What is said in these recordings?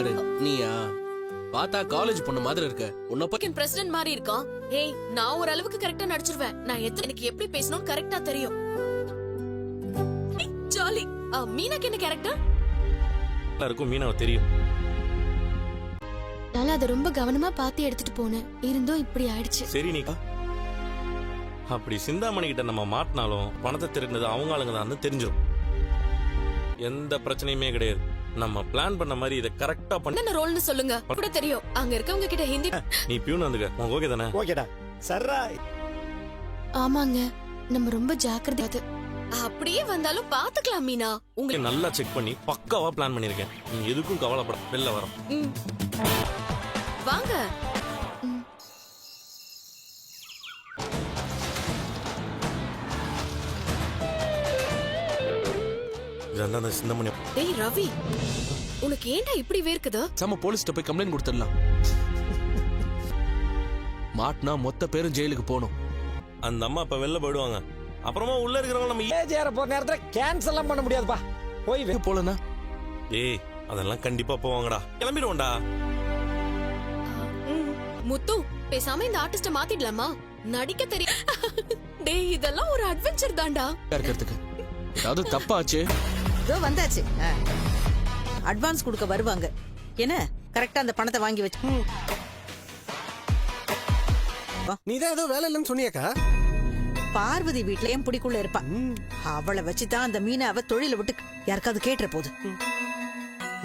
அட, நீயா? பார்த்தா காலேஜ் பொண்ணு மாதிரி இருக்க. உன்னை பத்தி பிரசிடென்ட் மாதிரி இருக்கான். ஏய் நான் ஒரு அளவுக்கு கரெக்டா நடிச்சிருவேன். நான் எத்தனை எனக்கு எப்படி பேசணும் கரெக்டா தெரியும். ஜாலி. மீனாக்கு என்ன கேரக்டர் எல்லாருக்கும் மீனாவை தெரியும். நான் அதை ரொம்ப கவனமா பார்த்து எடுத்துட்டு போனேன். இருந்தும் இப்படி ஆயிடுச்சு. சரி நீ அப்படி சிந்தாமணி கிட்ட நம்ம மாட்டினாலும் பணத்தை திருடினது அவங்க ஆளுங்க தான் தெரிஞ்சிடும் எந்த பிரச்சனையுமே கிடையாது. நம்ம பிளான் பண்ண மாதிரி இதை கரெக்டா பண்ணி. என்னென்ன ரோல்னு சொல்லுங்க. கூட தெரியும். அங்க இருக்கவங்க கிட்ட ஹிந்தி நீ பியூன் வந்துக்க. உனக்கு ஓகே தானே? ஓகேடா. சர்ரா. ஆமாங்க. நம்ம ரொம்ப ஜாக்கிரதை அது அப்படியே வந்தாலும் பாத்துக்கலாம் மீனா. உங்க நல்லா செக் பண்ணி பக்காவா பிளான் பண்ணிருக்கேன். நீ எதுக்கும் கவலைப்பட வெளில வரோம். வாங்க. இதெல்லாம் அந்த சிந்தாமணி டேய் ரவி உனக்கு ஏன்டா இப்படி வேர்க்குது? நம்ம போலீஸ்ட்ட போய் கம்ப்ளைண்ட் கொடுத்துடலாம். மாட்டினா மொத்த பேரும் ஜெயிலுக்கு போகணும். அந்த அம்மா இப்ப வெளில போயிடுவாங்க. அப்புறமா உள்ள இருக்கிறவங்க நம்ம ஏஜ் ஏற போற நேரத்துல கேன்சல் எல்லாம் பண்ண முடியாதுப்பா. போய் வே- போலனா ஏய் அதெல்லாம் கண்டிப்பா போவாங்கடா. கிளம்பிடுவோம்டா. முத்து பேசாம இந்த ஆர்டிஸ்ட மாத்திடலாமா? நடிக்க தெரியும் டேய் இதெல்லாம் ஒரு அட்வென்ச்சர் தான்டா. இருக்கிறதுக்கு ஏதாவது தப்பாச்சு இதோ வந்தாச்சு. அட்வான்ஸ் கொடுக்க வருவாங்க. என்ன? கரெக்டா அந்த பணத்தை வாங்கி வச்சு நீதான் ஏதோ வேலை இல்லைன்னு சொன்னியாக்கா? பார்வதி என் பிடிக்குள்ள இருப்பா. அவளை வச்சுதான் அந்த மீனாவை தொழில விட்டு யாருக்காவது கேட்டுற போகுது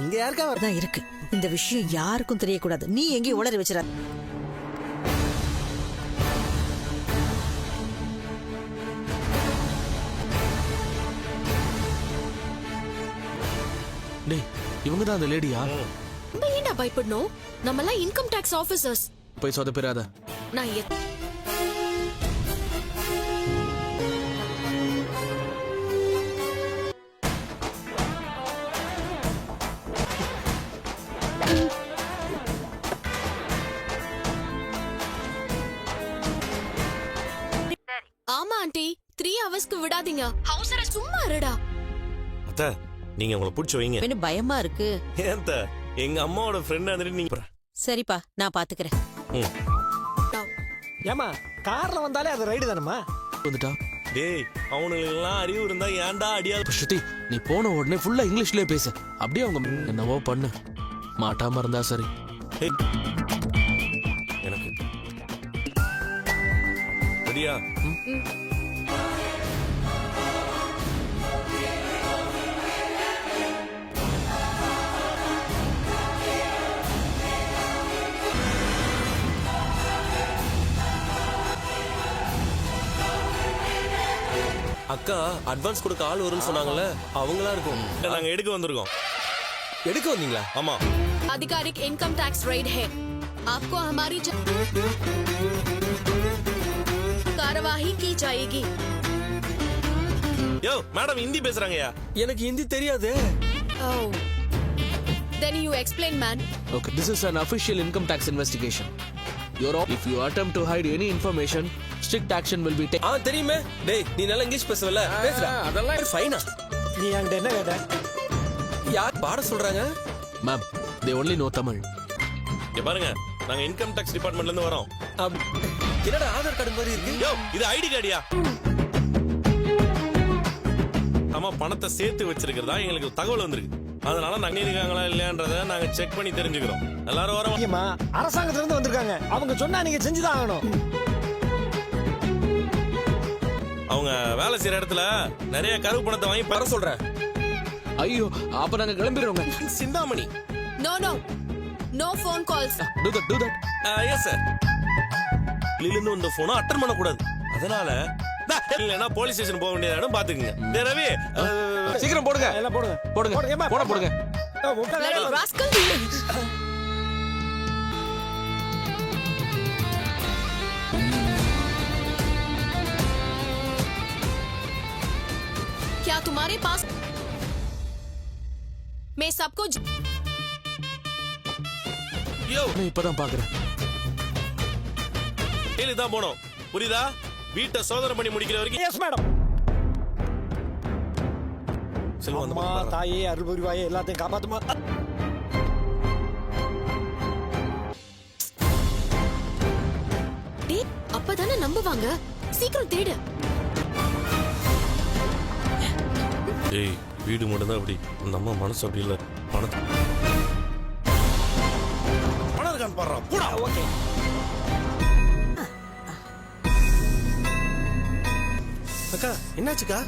இங்க யாருக்கா தான் இருக்கு. இந்த விஷயம் யாருக்கும் தெரியக்கூடாது. நீ எங்கேயும் உளறி வச்சிட டேய் இவங்க தான் அந்த லேடியா? நம்ம ஏன்டா பயப்படணும்? நம்ம எல்லாம் இன்கம் டாக்ஸ் ஆபீசர்ஸ் போய் சொதப்பிராத நான் எத்- ஆமா ஆண்டி. த்ரீ ஹவர்ஸ்க்கு விடாதீங்க. ஹவுஸ் சும்மா இருடா. அத்த நீங்க உங்களை பிடிச்சி வைங்க. என்ன பயமா இருக்கு? ஏன் அத்தை? எங்க அம்மாவோட ஃப்ரெண்ட் வந்துட்டு நீங்க சரிப்பா நான் பாத்துக்கிறேன். ம். ஏமா கார்ல வந்தாலே அது ரைடு தானம்மா? வந்துட்டா? டேய் அவனுங்களுக்கெல்லாம் அறிவு இருந்தா ஏன்டா அடியாது இப்ப ஸ்ருதி நீ போன உடனே ஃபுல்லா இங்கிலீஷ்லயே பேசு. அப்படியே அவங்க என்னவோ பண்ணு. மாட்டாம இருந்தா சரி. ஏய். எனக்கு சரியா? அக்கா அட்வான்ஸ் கொடுக்க ஆள் வரும்னு சொன்னாங்கல்ல அவங்களா இருக்கும் இல்ல, நாங்க எடுக்க வந்திருக்கோம் எடுக்க வந்தீங்களா ஆமா आधिकारिक इनकम टैक्स रेड है आपको हमारी ज... कार्यवाही की जाएगी யோ மேடம் ஹிந்தி பேசுறாங்கயா எனக்கு ஹிந்தி தெரியாது Oh. Then you explain, man. Okay, this is an official income tax investigation. Your op- if you attempt to hide any information, strict action will be taken. ஆ தெரியுமே. டேய் நீ நல்லா இங்கிலீஷ் பேசுவல பேசுடா. அதெல்லாம் ஃபைனா. நீ என்கிட்ட என்ன கேட்ட யார் பாட சொல்றாங்க? Ma'am, they only know Tamil. இங்க பாருங்க நாங்க இன்கம் டாக்ஸ் டிபார்ட்மெண்ட்ல இருந்து வரோம். என்னடா ஆதார் கார்டு மாதிரி இருக்கு? யோ இது ஐடி கார்டியா? ஆமா பணத்தை சேர்த்து வச்சிருக்கிறதா? எங்களுக்கு தகவல் வந்திருக்கு. அதனால நாங்க இருக்காங்களா இல்லையான்றத நாங்க செக் பண்ணி தெரிஞ்சுக்கிறோம். எல்லாரும் வரோம். அரசாங்கத்துல இருந்து வந்திருக்காங்க. அவங்க சொன்னா நீங்க செஞ்சுதான் ஆகணும். அவங்க வேலை செய்யற இடத்துல நிறைய கருப்பு பணத்தை வாங்கி வர சொல்றேன் ஐயோ அப்ப நாங்க கிளம்பிடுறோங்க. Chintamani. No, no. No phone calls. Do that, do that. Yes sir இருந்து வந்த போனை அட்டன் பண்ணக்கூடாது. அதனால டா, இல்லைன்னா போலீஸ் ஸ்டேஷன் போக வேண்டிய இடம் பாத்துக்குங்க. ரவி அஹ், சீக்கிரம் போடுங்க. எல்லாம் போடுங்க. போடுங்க. போட போடுங்க. सारे पास मैं सबको யோ நான் இப்பதான் பாக்குறேன் போனோம். புரியுதா? வீட்டை சோதனை பண்ணி முடிக்கிற வரைக்கும் மேடம் செல்வம் தாயே அருள்புரிவாயே எல்லாத்தையும் காப்பாத்துமா. அப்பதானே நம்புவாங்க. சீக்கிரம் தேடு. ஏய் வீடு மட்டும்தான் அப்படி அந்த அம்மா மனசு அப்படி இல்ல. பணத்தை பணம் இருக்கான்னு பாடுறா. போடா. ஓகே. அக்கா என்னாச்சுக்கா?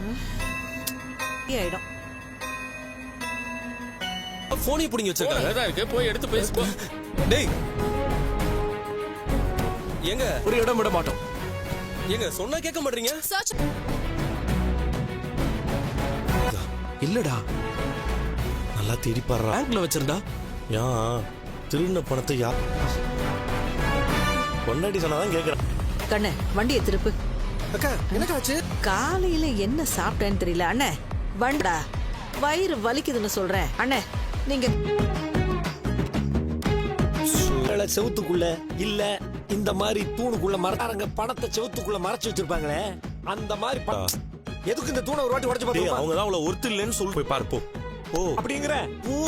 ஆயிடும் போனையும் பிடிங்கி வச்சிருக்காங்க இருக்கு போய் எடுத்து பேசு டேய். எங்க? ஒரு இடம் விட மாட்டோம். எங்க? சொன்னா கேட்க மாட்டீங்க? இல்லடா. நல்லா தேடி பாடுறா பேங்க்ல வச்சிருந்தா? ஏன் திருடின பணத்தை யா பொண்டாட்டி சொன்னாதான் கேக்குறேன் கண்ணு வண்டியை திருப்பு. அக்கா என்னக்காச்சு? காலையில என்ன சாப்பிட்டேன்னு தெரியல அண்ணே. வண்டா வயிறு வலிக்குதுன்னு சொல்றேன் அண்ணே. நீங்க செவுத்துக்குள்ள இல்ல இந்த மாதிரி தூணுக்குள்ள மறைச்சாரங்க பணத்தை செவுத்துக்குள்ள மறைச்சு வச்சிருப்பாங்களே அந்த மாதிரி ப- எதுக்கு இந்த தூணை ஒரு வாட்டி உடைச்சு டேய் அவங்க தான் அவ்வளவு ஒருத்தர் இல்லைன்னு சொல்லி போய் பாரு போ. ஓ அப்படிங்கிற?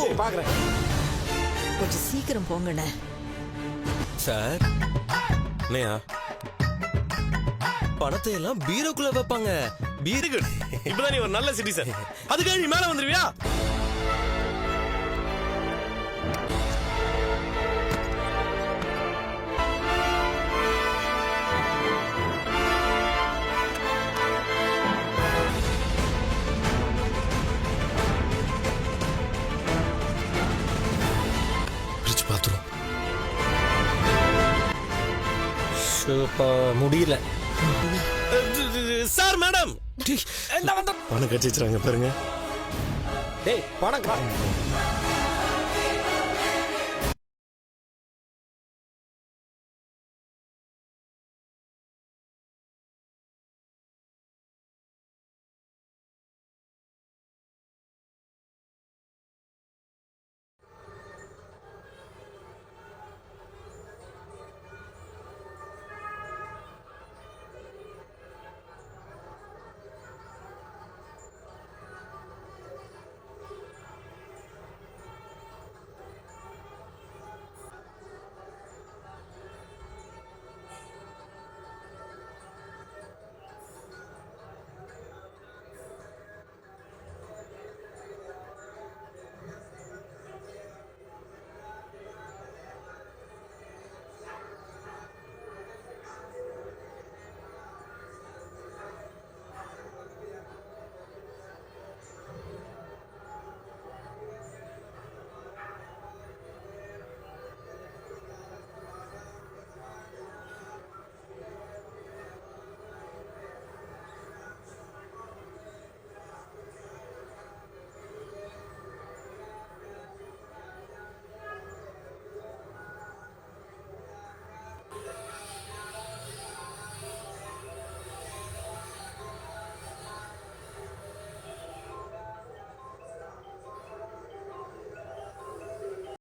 சரி, பாக்குறேன் கொஞ்சம் சீக்கிரம் போங்கண்ணே. சார் என்னையா? பணத்தை எல்லாம் பீரோக்குள்ள வைப்பாங்க. வெரி குட் இப்பதான் நீ ஒரு நல்ல சிட்டிசன் அதுக்காக நீ மேல வந்துருவியா? முடியல. Sir madam! என்ன வந்த பணம் கட்சி வச்சிருக்காங்க பாருங்க. டேய் பணம்